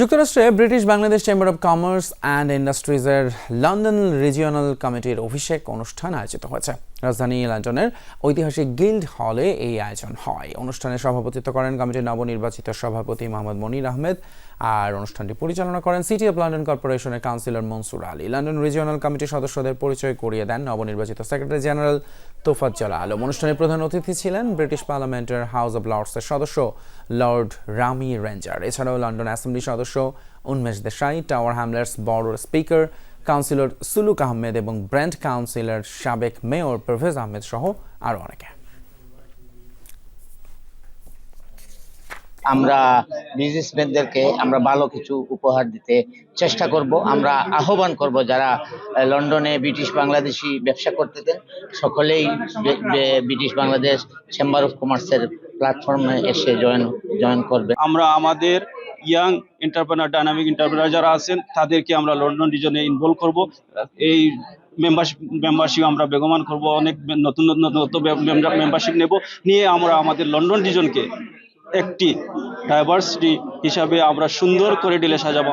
যুক্তরাষ্ট্রে British Bangladesh chamber of commerce and ইন্ডাস্ট্রিজের London regional কমিটির অভিষেক অনুষ্ঠান আয়োজিত হয়েছে। রাজধানী লন্ডনের ঐতিহাসিক গিল্ড হলে এই আয়োজন হয়। অনুষ্ঠানে সভাপতিত্ব করেন কমিটির নবনির্বাচিত সভাপতি মোহাম্মদ মনির আহমেদ আর অনুষ্ঠানটি পরিচালনা করেন সিটি অব লন্ডন কর্পোরেশনের councillor Mansur Ali. London regional কমিটির সদস্যদের পরিচয় করিয়ে দেন নবনির্বাচিত সেক্রেটারি জেনারেল তোফাজ্জল আলম। অনুষ্ঠানে প্রধান অতিথি ছিলেন ব্রিটিশ পার্লামেন্টের হাউস অব লর্ডসের সদস্য লর্ড রামি রেঞ্জার। এছাড়াও লন্ডন অ্যাসেম্বলি সদস্য উন্মেষ দেশাই, টাওয়ার হ্যামলেটস বড় স্পিকার কাউন্সিলর সুলুক আহমেদ এবং ব্র্যান্ড কাউন্সিলর সাবেক মেয়র পারভেজ আহমেদ সহ আরও অনেকে। আমরা বিজনেসম্যানদেরকে আমরা ভালো কিছু উপহার দিতে চেষ্টা করব। আমরা আহ্বান করব যারা লন্ডনে ব্রিটিশ বাংলাদেশি ব্যবসা করতেছেন সকলেই ব্রিটিশ বাংলাদেশ চেম্বার অফ কমার্সের প্ল্যাটফর্মে এসে জয়েন জয়েন করবে। আমরা আমাদের ইয়াং এন্টারপ্রেনার, ডাইনামিক এন্টারপ্রেনার যারা আছেন, তাদেরকে আমরা লন্ডন রিজনে ইনভলভ করব। এই মেম্বারশিপ মেম্বারশিপ আমরা বেগমান করব, অনেক নতুন নতুন নতুন মেম্বারশিপ নেব। নিয়ে আমরা আমাদের লন্ডন রিজনকে একটি ডাইভার্সিটি হিসাবে আমরা সুন্দর করে ডিলে সাজাবো।